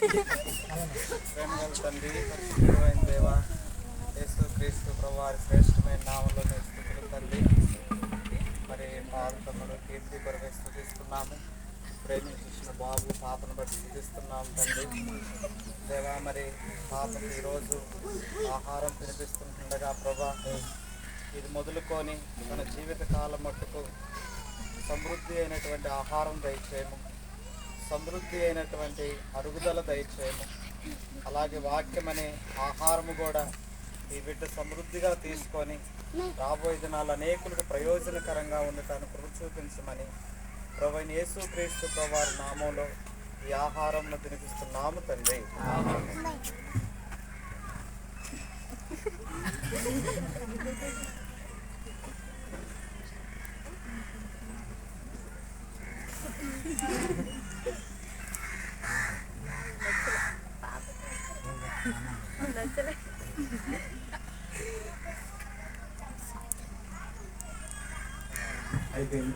ప్రేమగల తండ్రి పరిశుద్ధమైన దేవ యేసు క్రీస్తు ప్రభు వారి శ్రేష్టమైన నామంలో మేము తల్లి. మరి పాల్గొన్నలు కీర్తి కొరకై స్థుతిస్తున్నాము. ప్రేమించిన బాబు పాపను బట్టి స్థుతిస్తున్నాము తండ్రి. దేవా మరి పాపకి ఈరోజు ఆహారం తినిపిస్తుండగా ప్రభా ఇది మొదలుకొని మన జీవిత కాలం మట్టుకు సమృద్ధి అయినటువంటి ఆహారం దయచేయము. సమృద్ధి అయినటువంటి అరుగుదల దయచేయము. అలాగే వాక్యం అనే ఆహారము కూడా ఈ బిడ్డ సమృద్ధిగా తీసుకొని రాబోయే దినాలు అనేకులకు ప్రయోజనకరంగా ఉండటాన్ని కృప చూపించమని ప్రభు యేసు క్రీస్తు ప్రభువారి నామంలో ఈ ఆహారంను తినిపిస్తున్నాము తండ్రి. అయిపోయింది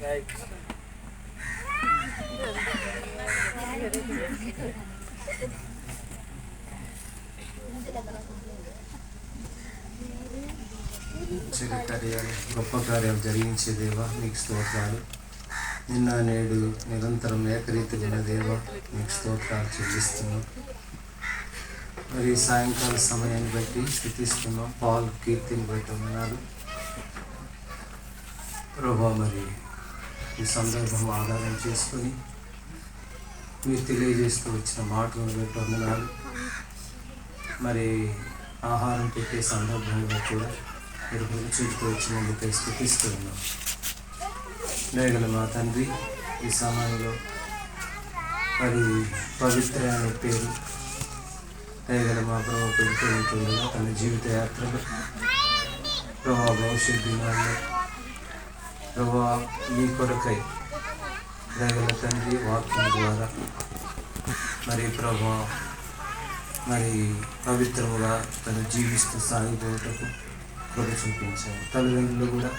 Yikes. చిన్న కార్యాలు గొప్ప కార్యాలు జరిగించే దేవా నీకు స్తోత్రాలు. నిన్న నేడు నిరంతరం ఏకరీతిగా ఉన్న దేవా మీకు స్తోత్రాలు చెల్లిస్తున్నాం. మరి సాయంకాల సమయాన్ని బట్టి స్థుతిస్తున్నాం. పాల్ కీర్తిని బట్టి ఉన్నారు ప్రభా మరి ఈ సందర్భం ఆధారం చేసుకొని మీరు తెలియజేస్తూ వచ్చిన మాటలను బట్టి వందనాలు. మరి ఆహారం పెట్టే సందర్భంలో కూడా మీరు గురించి వచ్చినందుకు స్థుతిస్తూ ఉన్నాం దయగల మా తండ్రి ఈ సమయంలో మరి పవిత్ర అనే పేరు దయగల మా ప్రభావ పెడుతూ తన జీవిత యాత్రలో ప్రభావ భవిష్యత్ దినాల్లో ప్రభావ మీ కొరకై దయగల తండ్రి వాక్యం ద్వారా మరి ప్రభా మరి పవిత్రముగా తను జీవిస్తూ సాగిపోవటకు కృప చూపించారు తల్లిదండ్రులు కూడా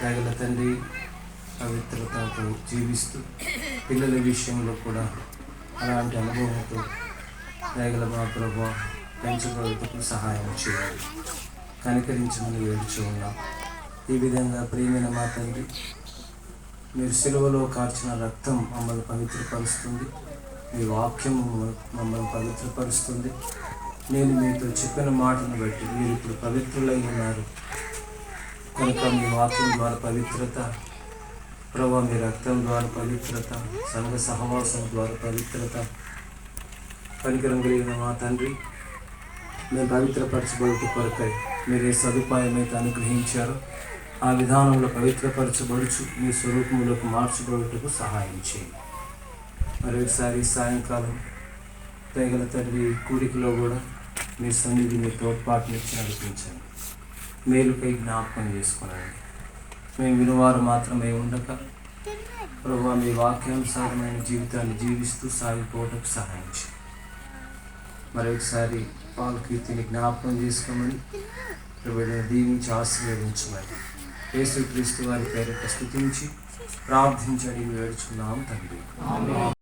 తగల తండ్రి పవిత్రతతో జీవిస్తూ పిల్లల విషయంలో కూడా అలాంటి అనుభవంతో తగల మా ప్రభా పెంచబడుటకు సహాయం చేయాలి. కనికరించమని వేడుచు ఉన్నాం. ఈ విధంగా ప్రేమైన మా తండ్రి మీరు సిలువలో కార్చిన రక్తం మమ్మల్ని పవిత్రపరుస్తుంది. మీ వాక్యం మమ్మల్ని పవిత్రపరుస్తుంది. నేను మీతో చెప్పిన మాటను బట్టి మీరు ఇప్పుడు పవిత్రులై ఉన్నారు. కనుక మీ వాక్యం ద్వారా పవిత్రత ప్రభా మీ రక్తం ద్వారా పవిత్రత సంఘ సహవాసం ద్వారా పవిత్రత కనికరం కలిగిన మా తండ్రి మేము పవిత్రపరచబడుట కొరకై మీరు ఏ సదుపాయం అయితే అనుగ్రహించారు ఆ విధానంలో పవిత్రపరచబడుచు మీ స్వరూపములకు మార్చబడుటకు సహాయం చేయండి. మరొకసారి సాయంకాలం తగిన తండ్రి కూడికలో కూడా మీ సన్నిధి మీ తోడ్పాటునిచ్చి నడిపించండి. మేలుకై జ్ఞాపకం చేసుకునండి. మేము వినువారు మాత్రమే ఉండక ప్రభు మీ వాక్యానుసారమైన జీవితాన్ని జీవిస్తూ సాగిపోవటకు సహాయించి. మరి మరొకసారి పాలు కీర్తిని జ్ఞాపకం చేసుకోమని ప్రభుత్వం దీవించి ఆశీర్వదించమని యేసుక్రీస్తు వారి పేరిట స్థుతించి ప్రార్థించడి వేడుచున్నాం తండ్రి.